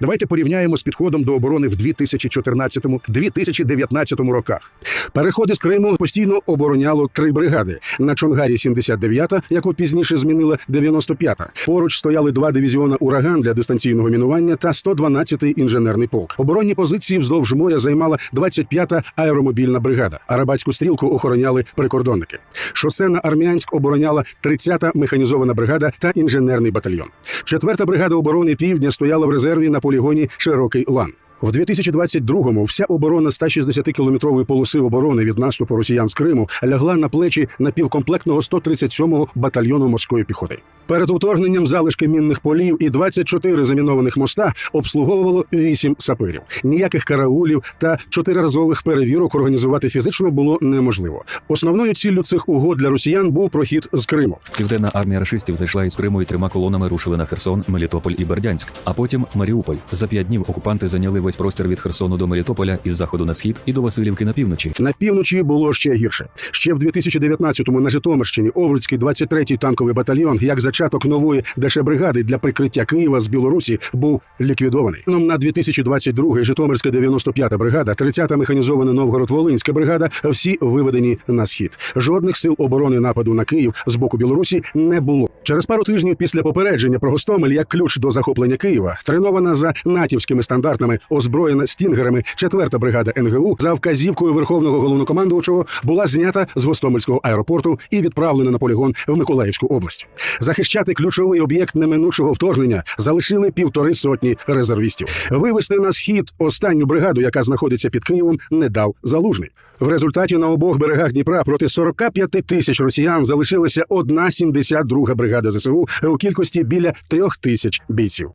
Давайте порівняємо з підходом до оборони в 2014-2019 роках. Переходи з Криму постійно обороняло три бригади. На Чонгарі 79-та, яку пізніше змінила 95-та. Поруч стояли два дивізіона ураган для дистанційного мінування та 112-й інженерний полк. Оборонні позиції вздовж моря займала 25-та аеромобільна бригада. Арабатську стрілку охороняли прикордонники. Шосе на Армянськ обороняла 30-та механізована бригада та інженерний батальйон. Четверта бригада оборони півдня стояла в резерві на полігоні Широкий Лан. В 2022-му вся оборона 160-кілометрової полоси оборони від наступу росіян з Криму лягла на плечі напівкомплектного 137-го батальйону морської піхоти. Перед вторгненням залишки мінних полів і 24 замінованих моста обслуговувало 8 саперів. Ніяких караулів та чотириразових перевірок організувати фізично було неможливо. Основною ціллю цих угод для росіян був прохід з Криму. Південна армія рашистів зайшла із Криму і трьома колонами рушили на Херсон, Мелітополь і Бердянськ, а потім Маріуполь. За п'ять днів окупанти зайняли весь простір від Херсону до Мелітополя із заходу на схід і до Васильівки на півночі. На півночі було ще гірше. Ще в 2019-му на Житомирщині Овруцький 23-й танковий батальйон, як зачаток нової дешебригади для прикриття Києва з Білорусі, був ліквідований. На 2022-й Житомирська 95-та бригада, 30-та механізована Новгород-Волинська бригада всі виведені на схід. Жодних сил оборони нападу на Київ з боку Білорусі не було. Через пару тижнів після попередження про Гостомель як ключ до захоплення Києва, тренована за натівськими стандартами, озброєна стінгерами 4-та бригада НГУ за вказівкою верховного головнокомандуючого була знята з Гостомельського аеропорту і відправлена на полігон в Миколаївську область. Захищати ключовий об'єкт неминучого вторгнення залишили півтори сотні резервістів. Вивести на схід останню бригаду, яка знаходиться під Києвом, не дав залужний. В результаті на обох берегах Дніпра проти 45 тисяч росіян залишилася одна 72 бригада ЗСУ у кількості біля трьох тисяч бійців.